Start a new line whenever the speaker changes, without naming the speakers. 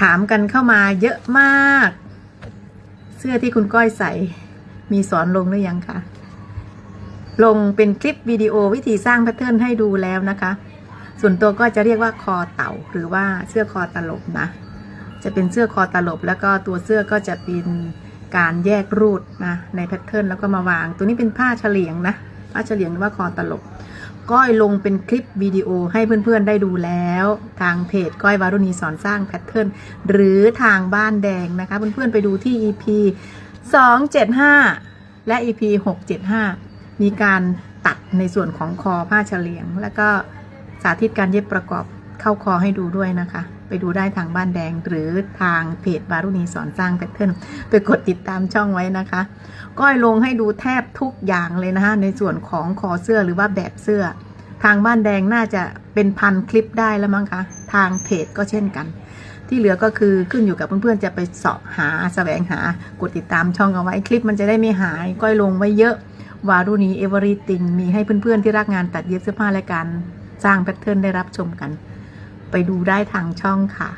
ถามกันเข้ามาเยอะมาก เสื้อที่คุณก้อยใส่ มีสอนลงหรือยังคะลงเป็นคลิปวิดีโอวิธีสร้างแพทเทิร์นให้ดูแล้วนะคะ ส่วนตัวก็จะเรียกว่าคอเต่า หรือว่าเสื้อคอตลบนะ จะเป็นเสื้อคอตลบ แล้วก็ตัวเสื้อก็จะเป็นการแยกรูดนะในแพทเทิร์นแล้วก็มาวาง ตัวนี้เป็นผ้าเฉลียงนะผ้าเฉลียงหรือว่าคอตลบ ก้อยลงเป็นคลิปวิดีโอให้เพื่อนๆได้ดูแล้ว ทางเพจก้อยวารุณีสอนสร้างแพทเทิร์นหรือทางบ้านแดงนะคะ เพื่อนๆไปดูที่ EP 275 และ EP 675 มีการตัดในส่วนของคอผ้าเฉลียง แล้วก็สาธิตการเย็บประกอบเข้าคอให้ดูด้วยนะคะ ไปดูได้ทางบ้านแดงหรือทางเพจวารุณีสอนสร้างแพทเทิร์นไปกดติดตามช่องไว้นะคะก้อยลงให้ดูแทบทุกอย่างเลยนะคะในส่วนของคอเสื้อหรือว่าแบบเสื้อ ทางบ้านแดงน่าจะเป็นพันคลิปได้แล้วมั้งคะทางเพจก็เช่นกัน ที่เหลือก็คือขึ้นอยู่กับเพื่อนๆจะไปเสาะหาแสวงหากดติดตามช่องเอาไว้คลิปมันจะได้ไม่หายก้อยลงไว้เยอะวารุณีเอเวอรี่ติงมีให้เพื่อนๆที่รักงานตัดเย็บเสื้อผ้าและการสร้างแพทเทิร์นได้รับชมกัน ไปดูได้ทางช่องค่ะ